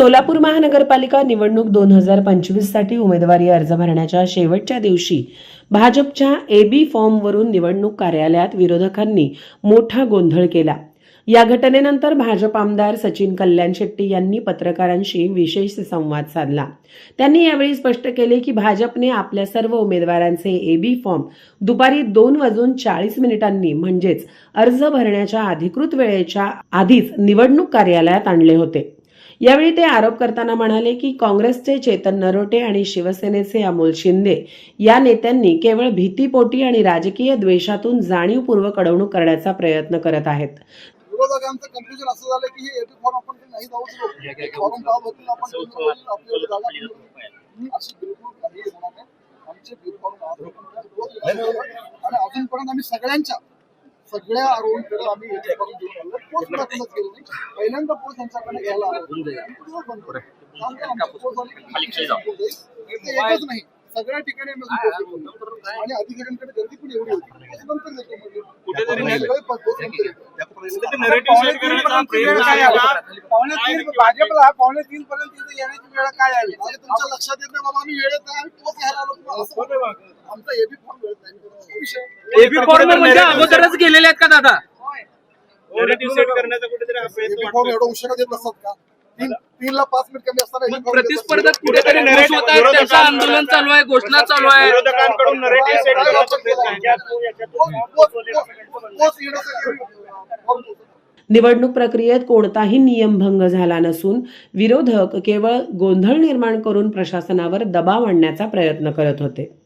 सोलापूर महानगरपालिका निवडणूक दोन हजार पंचवीससाठी उमेदवारी अर्ज भरण्याच्या शेवटच्या दिवशी भाजपच्या एबी फॉर्मवरून निवडणूक कार्यालयात विरोधकांनी मोठा गोंधळ केला. या घटनेनंतर भाजप आमदार सचिन कल्याण शेट्टी यांनी पत्रकारांशी विशेष संवाद साधला. त्यांनी यावेळी स्पष्ट केले की भाजपने आपल्या सर्व उमेदवारांचे एबी फॉर्म दुपारी दोन वाजून चाळीस मिनिटांनी म्हणजेच अर्ज भरण्याच्या अधिकृत वेळेच्या आधीच निवडणूक कार्यालयात आणले होते. यावेळी ते आरोप करताना म्हणाले की काँग्रेसचे चेतन नरोटे आणि शिवसेनेचे अमोल शिंदे या नेत्यांनी केवळ भीतीपोटी आणि राजकीय द्वेषातून जाणीवपूर्वक अडवणूक करण्याचा प्रयत्न करत आहेत. हे आणि अजूनपर्यंत आम्ही सगळ्यांच्या सगळ्या रोडकडे आम्ही फॉर्म घेऊन आलो. केलं. नाही पहिल्यांदा पोच यांच्याकडे घ्यायला आलो. बंद. ते एकच नाही. सगळ्या ठिकाणी. आणि अधिकाऱ्यांकडे गर्दी पण एवढी होती. म्हणजे. भाजपला पावणे तीन पर्यंत येण्याची वेळ काय आली आणि तुमच्या लक्षात येत नाही बाबा आम्ही वेळेत आहे पोच घ्यायला आलो तुम्हाला असं म्हणतो. आमचा एबी फॉर्म एबी फॉर्म म्हणजे अगोदरच गेलेले आहेत का दादा? सेट करण्याचा कुठेतरी हा एवढा उशिरा देत नसतात का? तीन तीन ला पाच मिनिट कमी असताना प्रतिस्पर्धक कुठेतरी खुश होत आहेत त्यांचं आंदोलन चालू आहे घोषणा चालू आहे. विरोधकांकडून करण्याचा प्रयत्न. निवडणूक प्रक्रियेत कोणताही नियमभंग झाला नसून विरोधक केवळ गोंधळ निर्माण करून प्रशासनावर दबाव आणण्याचा प्रयत्न करत होते.